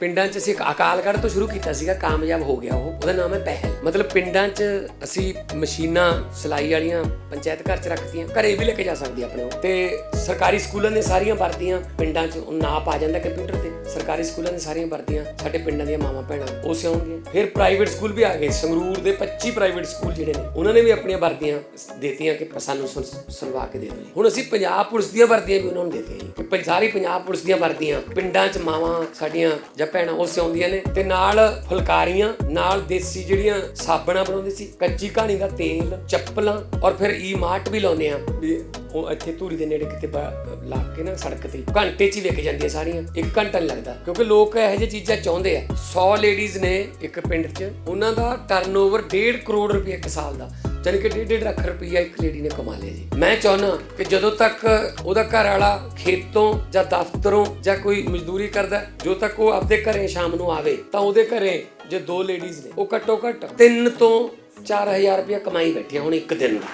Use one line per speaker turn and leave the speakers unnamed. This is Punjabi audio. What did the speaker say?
ਪਿੰਡਾਂ 'ਚ ਅਸੀਂ ਅਕਾਲਗੜ੍ਹ ਤੋਂ ਸ਼ੁਰੂ ਕੀਤਾ ਸੀਗਾ, ਕਾਮਯਾਬ ਹੋ ਗਿਆ ਉਹ। ਉਹਦਾ ਨਾਮ ਹੈ ਪਹਿਲ। ਮਤਲਬ ਪਿੰਡਾਂ 'ਚ ਅਸੀਂ ਮਸ਼ੀਨਾਂ, ਸਿਲਾਈ ਵਾਲੀਆਂ, ਪੰਚਾਇਤ ਘਰ 'ਚ ਰੱਖਤੀਆਂ, ਘਰੇ ਵੀ ਲੈ ਕੇ ਜਾ ਸਕਦੇ ਆਪਣੇ ਉਹ। ਤੇ ਸਰਕਾਰੀ ਸਕੂਲਾਂ ਦੀਆਂ ਸਾਰੀਆਂ ਵਰਦੀਆਂ ਪਿੰਡਾਂ 'ਚ ਉਹ ਨਾਪ ਆ ਜਾਂਦਾ ਕੰਪਿਊਟਰ ਤੇ। ਸਰਕਾਰੀ ਸਕੂਲਾਂ ਦੀਆਂ ਸਾਰੀਆਂ ਵਰਦੀਆਂ ਸਾਡੇ ਪਿੰਡਾਂ ਦੀਆਂ ਮਾਵਾਂ ਭੈਣਾਂ ਉਹ ਸਿਉਣਗੀਆਂ। ਫਿਰ ਪ੍ਰਾਈਵੇਟ ਸਕੂਲ ਵੀ ਆ ਗਏ। ਸੰਗਰੂਰ ਦੇ 25 ਪ੍ਰਾਈਵੇਟ ਸਕੂਲ ਜਿਹੜੇ ਨੇ, ਉਹਨਾਂ ਨੇ ਵੀ ਆਪਣੀਆਂ ਵਰਦੀਆਂ ਦੇਤੀਆਂ ਕਿ ਸਾਨੂੰ ਸੁਲ- ਸਿਲਵਾ ਕੇ ਦੇ ਦਿਓ ਹੁਣ ਅਸੀਂ ਪੰਜਾਬ ਪੁਲਿਸ ਦੀਆਂ ਵਰਦੀਆਂ ਵੀ ਉਹਨਾਂ ਨੂੰ ਦੇਤੀਆਂ ਜੀ। ਸਾਰੀ ਪੰਜਾਬ ਪੁਲਿਸ ਦੀਆਂ ਵਰਦੀਆਂ ਪਿੰਡਾਂ 'ਚ ਮਾਵਾਂ ਸਾਡੀਆਂ ਜਾਂ ਭੈਣਾਂ ਉਹ ਸਿਉਂਦੀਆਂ ਨੇ ਤੇ ਨਾਲ ਫੁਲਕਾਰੀਆਂ, ਨਾਲ ਦੇਸੀ ਜਿਹੜੀਆਂ ਸਾਬਣਾਂ ਬਣਾਉਂਦੇ ਸੀ, ਕੱਚੀ ਕਹਾਣੀ ਦਾ ਤੇਲ, ਚੱਪਲਾਂ ਔਰ ਫਿਰ ਈ ਮਾਰਟ ਵੀ ਲਾਉਂਦੇ ਆ। ਉਹ ਇੱਥੇ ਧੂਰੀ ਦੇ ਨੇੜੇ ਕਿਤੇ ਲਾ ਕੇ ਨਾ ਸੜਕ ਤੇ ਘੰਟੇ 'ਚ ਹੀ ਵਿਕ ਜਾਂਦੀਆਂ ਸਾਰੀਆਂ, ਇੱਕ ਘੰਟਾ ਨਹੀਂ ਲੱਗਦਾ। ਕਿਉਂਕਿ ਲੋਕ ਇਹੋ ਜਿਹੀ ਚੀਜ਼ਾਂ ਚਾਹੁੰਦੇ ਆ। 100 ਲੇਡੀਜ਼ ਨੇ ਇੱਕ ਪਿੰਡ 'ਚ, ਉਹਨਾਂ ਦਾ ਟਰਨਓਵਰ 1.5 ਕਰੋੜ ਰੁਪਏ ਇੱਕ ਸਾਲ ਦਾ। ਜਾਣੀ ਕਿ 1.5 ਲੱਖ ਰੁਪਈਆ ਇੱਕ ਲੇਡੀ ਨੇ ਕਮਾ ਲਿਆ ਜੀ। ਮੈਂ ਚਾਹੁੰਦਾ ਕਿ ਜਦੋਂ ਤੱਕ ਉਹਦਾ ਘਰ ਵਾਲਾ ਖੇਤੋਂ ਜਾਂ ਦਫ਼ਤਰੋਂ ਜਾਂ ਕੋਈ ਮਜ਼ਦੂਰੀ ਕਰਦਾ, ਜਦੋਂ ਤੱਕ ਉਹ ਆਪਦੇ ਘਰੇ ਸ਼ਾਮ ਨੂੰ ਆਵੇ, ਤਾਂ ਉਹਦੇ ਘਰੇ ਜੇ ਦੋ ਲੇਡੀਜ਼ ਨੇ, ਉਹ ਘੱਟੋ ਘੱਟ 3 ਤੋਂ 4000 ਰੁਪਇਆ ਕਮਾਈ ਬੈਠੀਆਂ ਹੁਣ ਇੱਕ ਦਿਨ ਦਾ